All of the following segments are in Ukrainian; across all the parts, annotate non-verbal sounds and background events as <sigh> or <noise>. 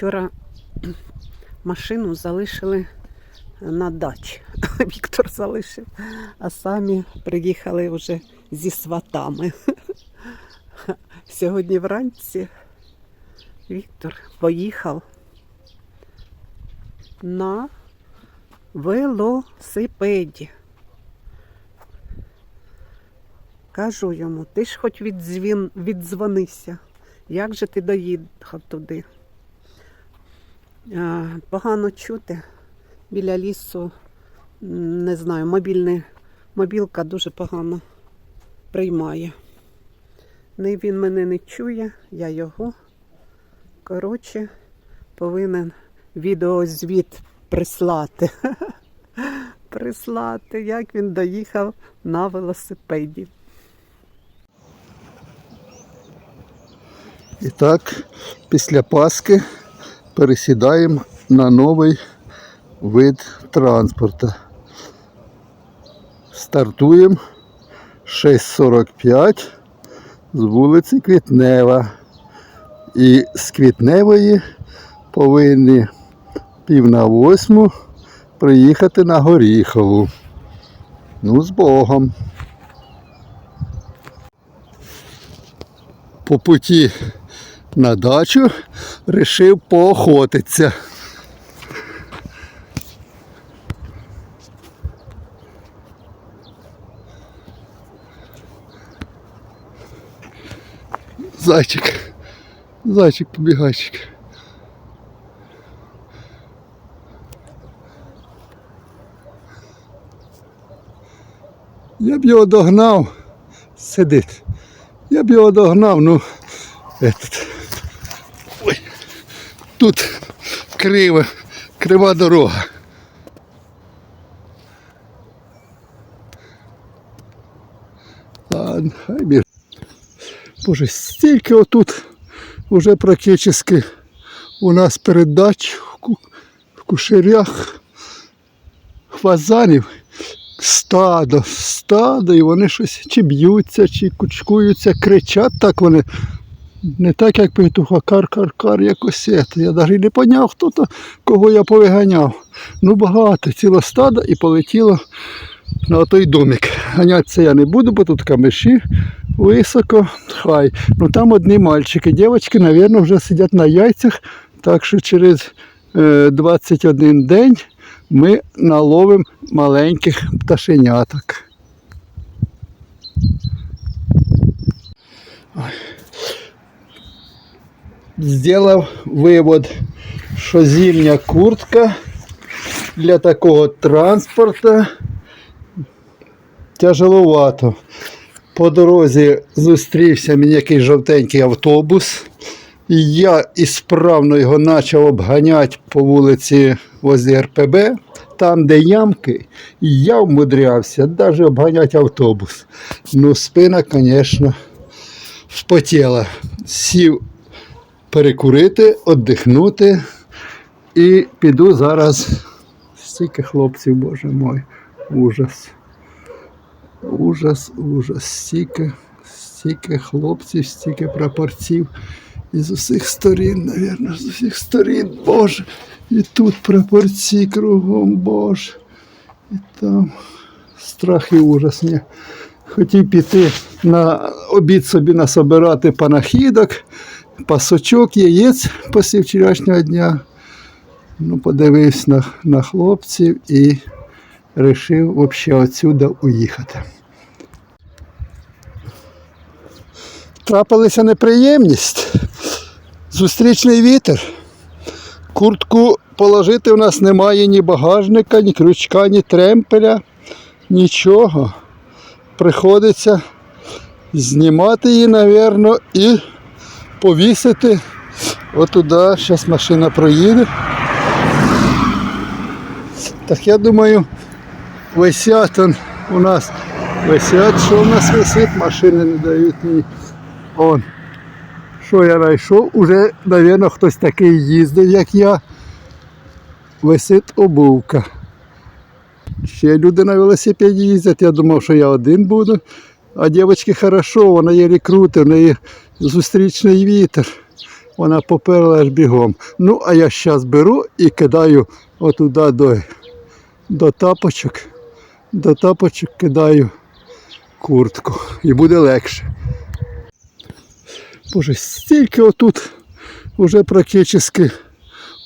Вчора машину залишили на дачі. <laughs> Віктор залишив, а самі приїхали вже зі сватами. <laughs> Сьогодні вранці Віктор поїхав на велосипеді. Кажу йому, ти ж хоч відзвін, віддзвонися. Як же ти доїхав туди? Погано чути. Біля лісу, не знаю, мобільний, мобілка дуже погано приймає. Він мене не чує, я його. Коротше, повинен відеозвіт прислати. <laughs> Прислати, як він доїхав на велосипеді. І так, після Пасхи пересідаємо на новий вид транспорту. Стартуємо 6.45 з вулиці Квітнева. І з Квітневої повинні пів на восьму приїхати на Горіхову. Ну, з Богом. По путі на дачу рішив поохотитися. Зайчик, зайчик, побігайчик. Я б його догнав, сидить. Я б його догнав, ну этот. Тут криво, крива дорога. Ладно, хай біж. Боже, стільки отут уже практично у нас передач в кушерях фазанів стадо, стадо, і вони щось чи б'ються, чи кучкуються, кричать так вони. Не так, як петуха, кар-кар-кар, якось це. Я навіть не поняв, хто то, кого я повиганяв. Ну багато, ціле стадо і полетіло на той домик. Ганятися я не буду, бо тут камиші високо, хай. Ну там одні мальчики. Дівчатки, мабуть, вже сидять на яйцях, так що через е, 21 день ми наловимо маленьких пташеняток. Ой. Сделав вивод, що зимня куртка для такого транспорту тяжеловато. По дорозі зустрівся мені якийсь жовтенький автобус. І я ісправно його почав обганяти по вулиці возле РПБ, там, де ямки, і я вмудрявся навіть обганяти автобус. Ну, спина, звісно, вспотіла. Сів перекурити, віддихнути і піду зараз. Стільки хлопців, боже мой, ужас. Ужас, ужас. Стільки, стільки хлопців, стільки прапорців. І з усіх сторін, навірно, з усіх сторін, Боже. І тут прапорці кругом, Боже. І там страх і ужас. Ні. Хотів піти на обід собі насобирати панахідок, пасочок, яєць після вчорашнього дня. Ну, подивився на, на хлопців і вирішив взагалі отсюди уїхати. Трапилася неприємність. Зустрічний вітер. Куртку положити в нас немає ні багажника, ні крючка, ні тремпеля, нічого. Приходиться знімати її, напевно, і повісити отуди. Зараз машина проїде. Так я думаю, висять он у нас. Висять, що у нас висить, машини не дають мені. Он. Що я знайшов? Уже, мабуть, хтось такий їздив, як я. Висить обувка. Ще люди на велосипеді їздять, я думав, що я один буду. А дівчатки хорошо, вона єлі крутить, в неї зустрічний вітер. вона поперла аж бігом. Ну, а я зараз беру і кидаю отуди до, до тапочок. До тапочок кидаю куртку. І буде легше. Боже, стільки отут уже практично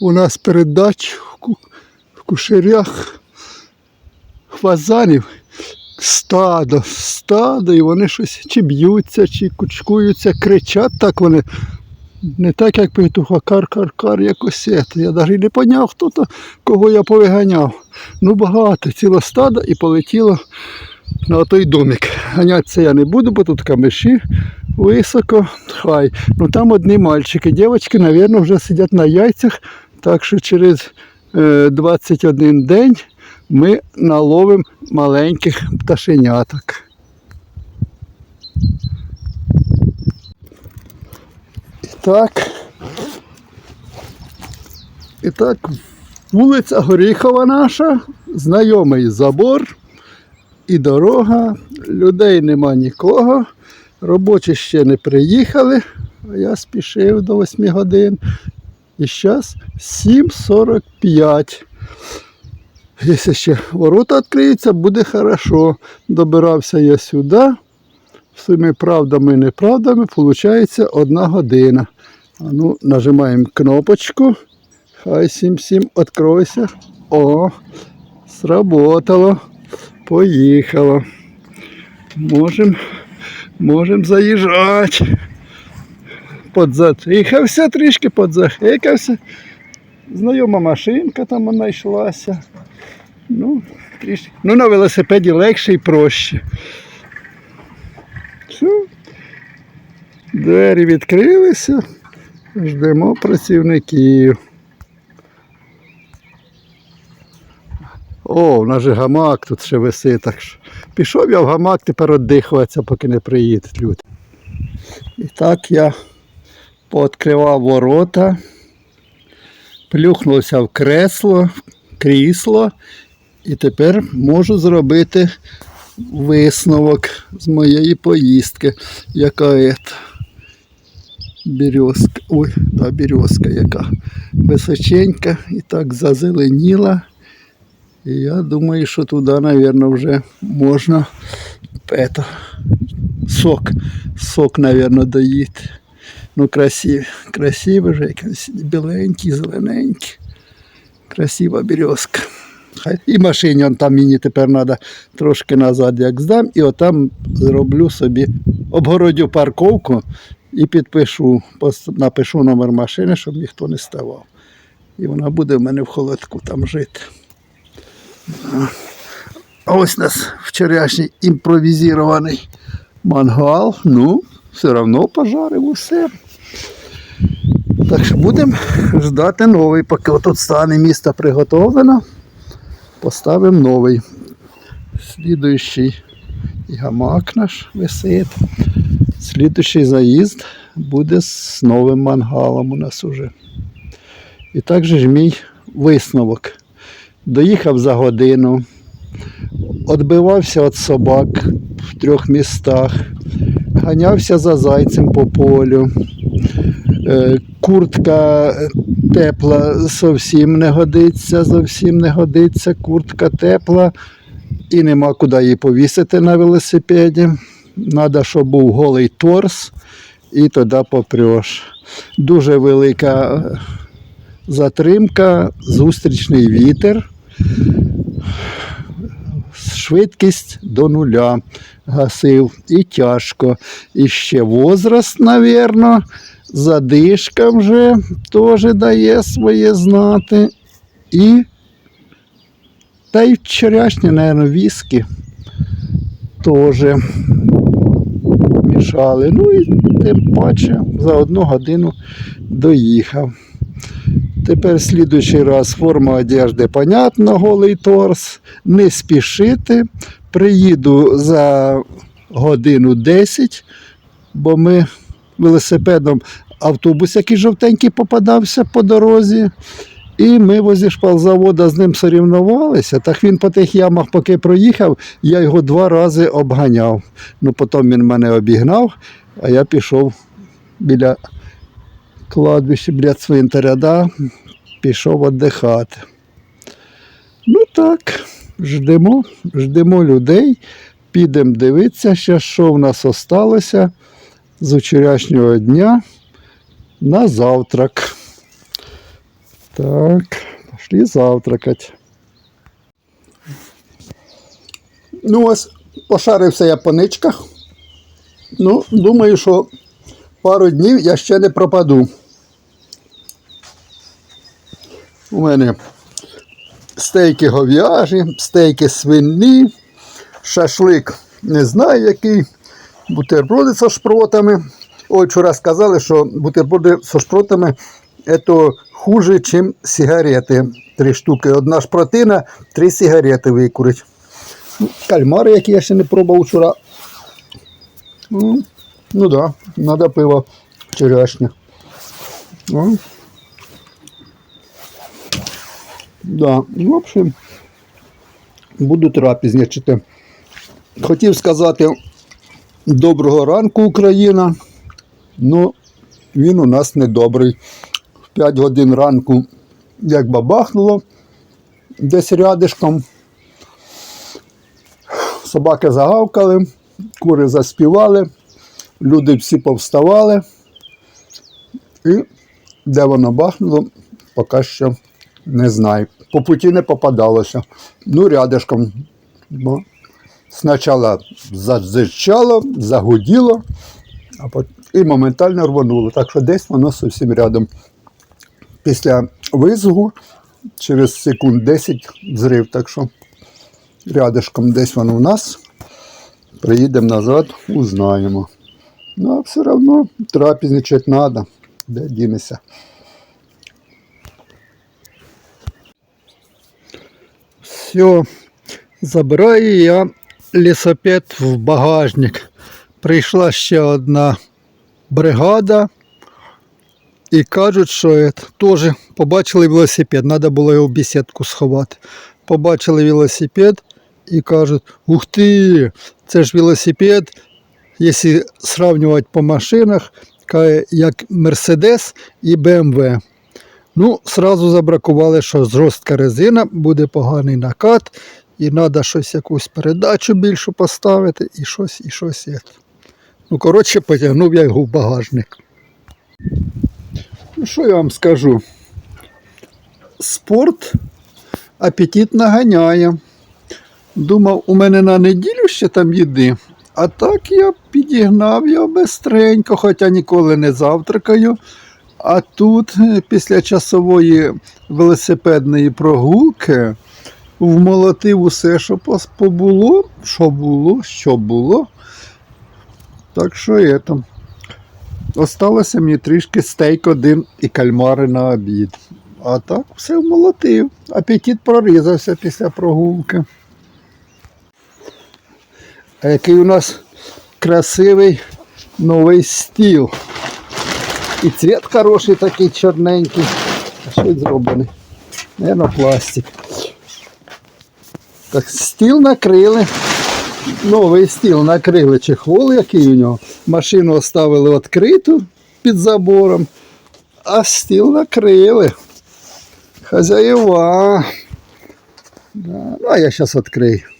у нас передач в кушерях фазанів стадо, стадо, і вони щось чи б'ються, чи кучкуються, кричать так вони. Не так, як петуха, кар-кар-кар, якось. Я навіть не поняв, хто то, кого я повиганяв. Ну багато, ціле стадо і полетіло на той домик. Ганятися я не буду, бо тут камиші високо, хай. Ну там одні мальчики. Дівчатки, мабуть, вже сидять на яйцях, так що через е, 21 день ми наловимо маленьких пташеняток. І так. І так, вулиця Горіхова наша, знайомий забор і дорога, людей нема нікого, робочі ще не приїхали, а я спішив до 8 годин. І зараз 7.45. Якщо ще ворота відкриються, буде хорошо. Добирався я сюди. Всіми правдами і неправдами виходить одна година. А ну, нажимаємо кнопочку. Хай 7-7 відкройся. О, сработало. Поїхало. Можемо можем заїжджати. Подзатихався трішки, подзахикався. Знайома машинка там вона йшлася. Ну, трішки. Ну, на велосипеді легше і проще. Все. Двері відкрилися. Ждемо працівників. О, у нас же гамак тут ще висить. Так що пішов я в гамак, тепер віддихуватися, поки не приїдуть люди. І так я пооткривав ворота, плюхнувся в кресло, крісло, і тепер можу зробити висновок з моєї поїздки, яка ета. Березка, ой, та березка яка височенька і так зазеленіла. І я думаю, що туди, мабуть, вже можна это, сок, сок, мабуть, доїти. Ну, красиві, красиві вже, біленькі, зелененькі. Красива березка. І машині он там мені тепер треба трошки назад, як здам, і отам зроблю собі, обгородю парковку і підпишу, напишу номер машини, щоб ніхто не ставав. І вона буде в мене в холодку там жити. А ось у нас вчорашній імпровізований мангал. Ну, все одно пожарив усе. Так що будемо ждати новий, поки тут стане місто приготовлено. Поставимо новий. Слідуючий і гамак наш висить. Слідуючий заїзд буде з новим мангалом у нас уже. І також ж мій висновок. Доїхав за годину, відбивався від собак в трьох містах, ганявся за зайцем по полю. Е, Куртка тепла зовсім не годиться, зовсім не годиться. Куртка тепла і нема куди її повісити на велосипеді. Треба, щоб був голий торс і тоді попреш. Дуже велика е, затримка, зустрічний вітер, швидкість до нуля гасив і тяжко. І ще возраст, навірно, задишка вже теж дає своє знати. І та й вчорашнє, мабуть, віскі теж мішали. Ну і тим паче за одну годину доїхав. Тепер слідуючий раз форма одежди, понятно, голий торс. Не спішити. Приїду за годину 10, бо ми велосипедом автобус, який жовтенький попадався по дорозі. І ми возле шпалзавода з ним сорівнувалися. Так він по тих ямах, поки проїхав, я його два рази обганяв. Ну, потім він мене обігнав, а я пішов біля кладбищі біля цвинтаря, да? пішов віддихати. Ну так, ждемо, ждемо людей, підемо дивитися, ще, що в нас осталося з вчорашнього дня на завтрак. Так, пішли завтракати. Ну, ось пошарився я по ничках. Ну, думаю, що пару днів я ще не пропаду. У мене стейки говяжі, стейки свині, шашлик не знаю який, бутерброди зі шпротами. Ой, вчора сказали, що бутерброди зі шпротами це хуже, ніж сигарети. Три штуки. Одна шпротина, три сигарети викурить. Ну, Кальмари, які я ще не пробував вчора. Ну, ну да, треба пиво вчорашнє. Ну. Да, в общем, буду трапезничати. Хотів сказати доброго ранку, Україна. Ну, він у нас недобрий. В 5 годин ранку, як бабахнуло, десь рядишком. Собаки загавкали, кури заспівали, люди всі повставали. І де воно бахнуло, поки що не знаю. По путі не попадалося. Ну, рядишком. Бо спочатку зазичало, загуділо, а потім і моментально рвануло. Так що десь воно зовсім рядом. Після визгу через секунд 10 зрив. Так що рядишком десь воно у нас. Приїдемо назад, узнаємо. Ну, а все одно трапезничати треба. Де дінеся. Все, забираю я лісопед в багажник. Прийшла ще одна бригада. І кажуть, що теж побачили велосипед, треба було його в бесідку сховати. Побачили велосипед і кажуть, ух ти, це ж велосипед, якщо сравнювати по машинах, як Мерседес і БМВ. Ну, сразу забракували, що жорстка резина, буде поганий накат, і треба щось якусь передачу більшу поставити, і щось, і щось. є. Ну, коротше, потягнув я його в багажник. Ну, що я вам скажу? Спорт апетит наганяє. Думав, у мене на неділю ще там їди. А так я підігнав його бистренько, хоча ніколи не завтракаю. А тут е, після часової велосипедної прогулки вмолотив усе, що побуло, що було, що було. Так що є там. Осталося мені трішки стейк один і кальмари на обід. А так все вмолотив. Апетит прорізався після прогулки. А який у нас красивий новий стіл. І цвіт хороший такий чорненький. А що зроблений? Наверно, пластик. Так, стіл накрили. Новий стіл накрили чехол, який у нього. Машину оставили відкриту під забором, а стіл накрили. Хазяєва. Да. Ну, а я зараз відкрию.